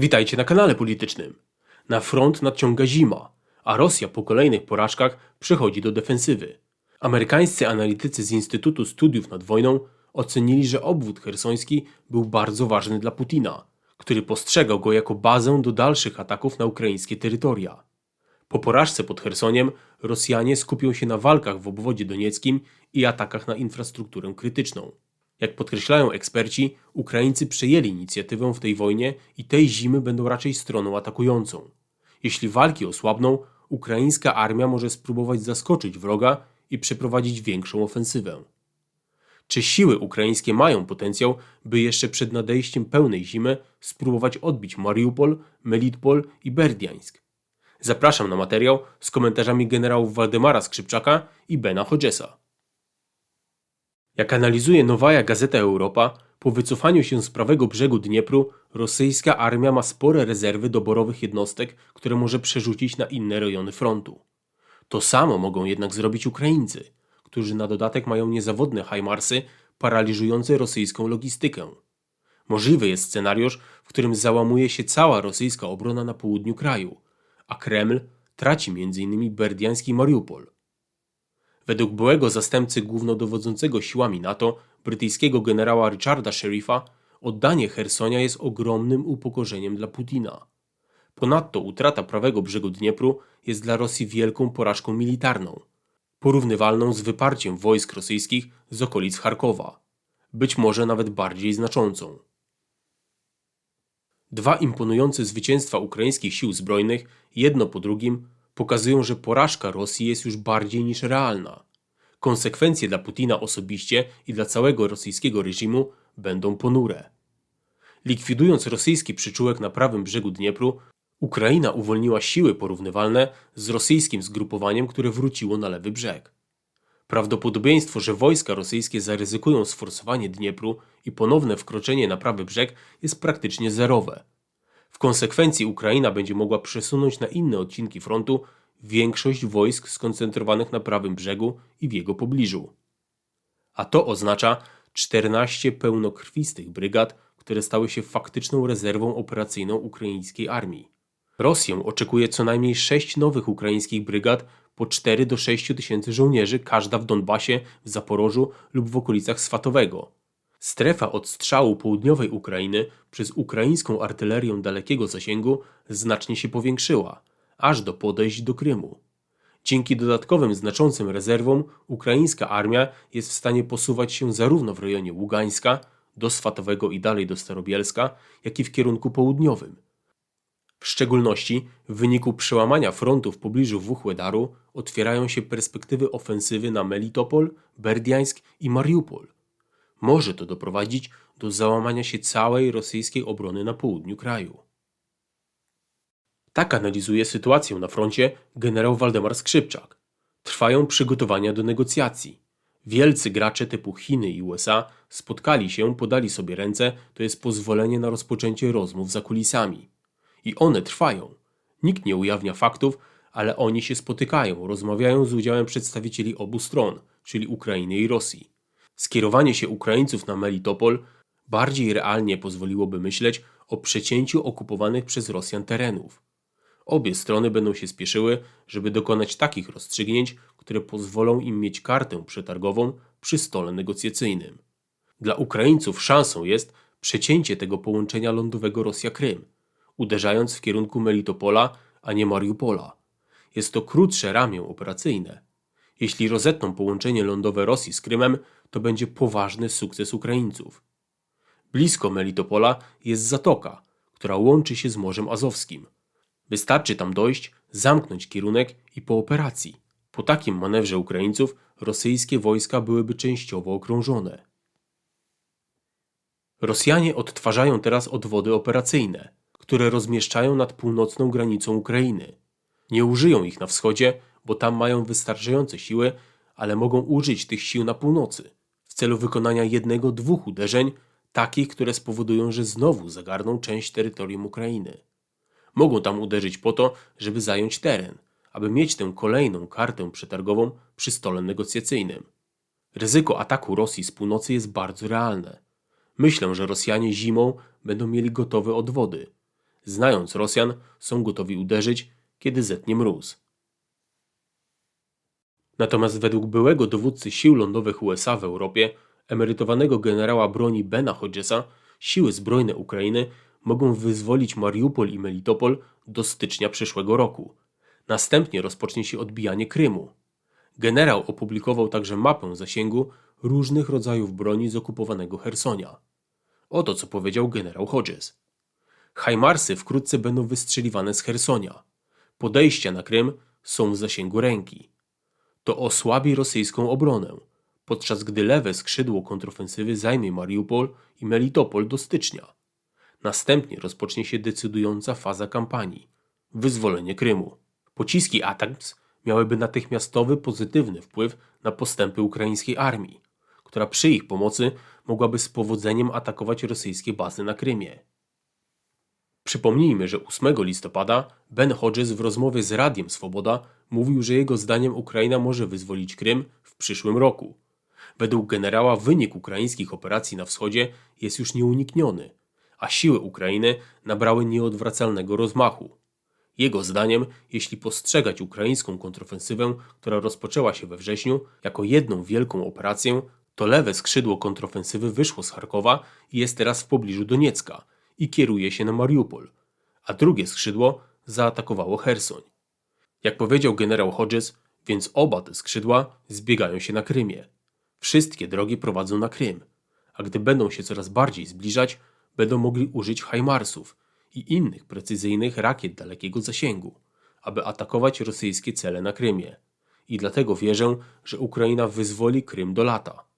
Witajcie na kanale politycznym. Na front nadciąga zima, a Rosja po kolejnych porażkach przechodzi do defensywy. Amerykańscy analitycy z Instytutu Studiów nad Wojną ocenili, że obwód hersoński był bardzo ważny dla Putina, który postrzegał go jako bazę do dalszych ataków na ukraińskie terytoria. Po porażce pod Chersoniem Rosjanie skupią się na walkach w obwodzie donieckim i atakach na infrastrukturę krytyczną. Jak podkreślają eksperci, Ukraińcy przejęli inicjatywę w tej wojnie i tej zimy będą raczej stroną atakującą. Jeśli walki osłabną, ukraińska armia może spróbować zaskoczyć wroga i przeprowadzić większą ofensywę. Czy siły ukraińskie mają potencjał, by jeszcze przed nadejściem pełnej zimy spróbować odbić Mariupol, Melitpol i Berdiańsk? Zapraszam na materiał z komentarzami generałów Waldemara Skrzypczaka i Bena Hodgesa. Jak analizuje Nowaja Gazeta Europa, po wycofaniu się z prawego brzegu Dniepru, rosyjska armia ma spore rezerwy doborowych jednostek, które może przerzucić na inne rejony frontu. To samo mogą jednak zrobić Ukraińcy, którzy na dodatek mają niezawodne hajmarsy paraliżujące rosyjską logistykę. Możliwy jest scenariusz, w którym załamuje się cała rosyjska obrona na południu kraju, a Kreml traci m.in. berdiański Mariupol. Według byłego zastępcy głównodowodzącego siłami NATO, brytyjskiego generała Richarda Sheriffa, oddanie Hersonia jest ogromnym upokorzeniem dla Putina. Ponadto utrata prawego brzegu Dniepru jest dla Rosji wielką porażką militarną, porównywalną z wyparciem wojsk rosyjskich z okolic Charkowa, być może nawet bardziej znaczącą. Dwa imponujące zwycięstwa ukraińskich sił zbrojnych, jedno po drugim, pokazują, że porażka Rosji jest już bardziej niż realna. Konsekwencje dla Putina osobiście i dla całego rosyjskiego reżimu będą ponure. Likwidując rosyjski przyczółek na prawym brzegu Dniepru, Ukraina uwolniła siły porównywalne z rosyjskim zgrupowaniem, które wróciło na lewy brzeg. Prawdopodobieństwo, że wojska rosyjskie zaryzykują sforsowanie Dniepru i ponowne wkroczenie na prawy brzeg jest praktycznie zerowe. W konsekwencji Ukraina będzie mogła przesunąć na inne odcinki frontu większość wojsk skoncentrowanych na prawym brzegu i w jego pobliżu. A to oznacza 14 pełnokrwistych brygad, które stały się faktyczną rezerwą operacyjną ukraińskiej armii. Rosję oczekuje co najmniej 6 nowych ukraińskich brygad po 4 do 6 tysięcy żołnierzy, każda w Donbasie, w Zaporożu lub w okolicach Swatowego. Strefa odstrzału południowej Ukrainy przez ukraińską artylerię dalekiego zasięgu znacznie się powiększyła, aż do podejść do Krymu. Dzięki dodatkowym znaczącym rezerwom ukraińska armia jest w stanie posuwać się zarówno w rejonie Ługańska, do Swatowego i dalej do Starobielska, jak i w kierunku południowym. W szczególności w wyniku przełamania frontu w pobliżu Wuchłedaru otwierają się perspektywy ofensywy na Melitopol, Berdiańsk i Mariupol – może to doprowadzić do załamania się całej rosyjskiej obrony na południu kraju. Tak analizuje sytuację na froncie generał Waldemar Skrzypczak. Trwają przygotowania do negocjacji. Wielcy gracze typu Chiny i USA spotkali się, podali sobie ręce, to jest pozwolenie na rozpoczęcie rozmów za kulisami. I one trwają. Nikt nie ujawnia faktów, ale oni się spotykają, rozmawiają z udziałem przedstawicieli obu stron, czyli Ukrainy i Rosji. Skierowanie się Ukraińców na Melitopol bardziej realnie pozwoliłoby myśleć o przecięciu okupowanych przez Rosjan terenów. Obie strony będą się spieszyły, żeby dokonać takich rozstrzygnięć, które pozwolą im mieć kartę przetargową przy stole negocjacyjnym. Dla Ukraińców szansą jest przecięcie tego połączenia lądowego Rosja-Krym, uderzając w kierunku Melitopola, a nie Mariupola. Jest to krótsze ramię operacyjne. Jeśli rozetną połączenie lądowe Rosji z Krymem, to będzie poważny sukces Ukraińców. Blisko Melitopola jest zatoka, która łączy się z Morzem Azowskim. Wystarczy tam dojść, zamknąć kierunek i po operacji. Po takim manewrze Ukraińców rosyjskie wojska byłyby częściowo okrążone. Rosjanie odtwarzają teraz odwody operacyjne, które rozmieszczają nad północną granicą Ukrainy. Nie użyją ich na wschodzie, bo tam mają wystarczające siły, ale mogą użyć tych sił na północy w celu wykonania jednego, dwóch uderzeń, takich, które spowodują, że znowu zagarną część terytorium Ukrainy. Mogą tam uderzyć po to, żeby zająć teren, aby mieć tę kolejną kartę przetargową przy stole negocjacyjnym. Ryzyko ataku Rosji z północy jest bardzo realne. Myślę, że Rosjanie zimą będą mieli gotowe odwody. Znając Rosjan, są gotowi uderzyć, kiedy zetnie mróz. Natomiast według byłego dowódcy sił lądowych USA w Europie, emerytowanego generała broni Bena Hodgesa, siły zbrojne Ukrainy mogą wyzwolić Mariupol i Melitopol do stycznia przyszłego roku. Następnie rozpocznie się odbijanie Krymu. Generał opublikował także mapę zasięgu różnych rodzajów broni z okupowanego Hersonia. Oto co powiedział generał Hodges. Hajmarsy wkrótce będą wystrzeliwane z Hersonia. Podejścia na Krym są w zasięgu ręki. To osłabi rosyjską obronę, podczas gdy lewe skrzydło kontrofensywy zajmie Mariupol i Melitopol do stycznia. Następnie rozpocznie się decydująca faza kampanii wyzwolenie Krymu. Pociski ATACMS miałyby natychmiastowy pozytywny wpływ na postępy ukraińskiej armii, która przy ich pomocy mogłaby z powodzeniem atakować rosyjskie bazy na Krymie. Przypomnijmy, że 8 listopada Ben Hodges w rozmowie z Radiem Swoboda mówił, że jego zdaniem Ukraina może wyzwolić Krym w przyszłym roku. Według generała wynik ukraińskich operacji na wschodzie jest już nieunikniony, a siły Ukrainy nabrały nieodwracalnego rozmachu. Jego zdaniem, jeśli postrzegać ukraińską kontrofensywę, która rozpoczęła się we wrześniu, jako jedną wielką operację, to lewe skrzydło kontrofensywy wyszło z Charkowa i jest teraz w pobliżu Doniecka i kieruje się na Mariupol, a drugie skrzydło zaatakowało Hersoń. Jak powiedział generał Hodges, więc oba te skrzydła zbiegają się na Krymie. Wszystkie drogi prowadzą na Krym, a gdy będą się coraz bardziej zbliżać, będą mogli użyć Hajmarsów i innych precyzyjnych rakiet dalekiego zasięgu, aby atakować rosyjskie cele na Krymie. I dlatego wierzę, że Ukraina wyzwoli Krym do lata.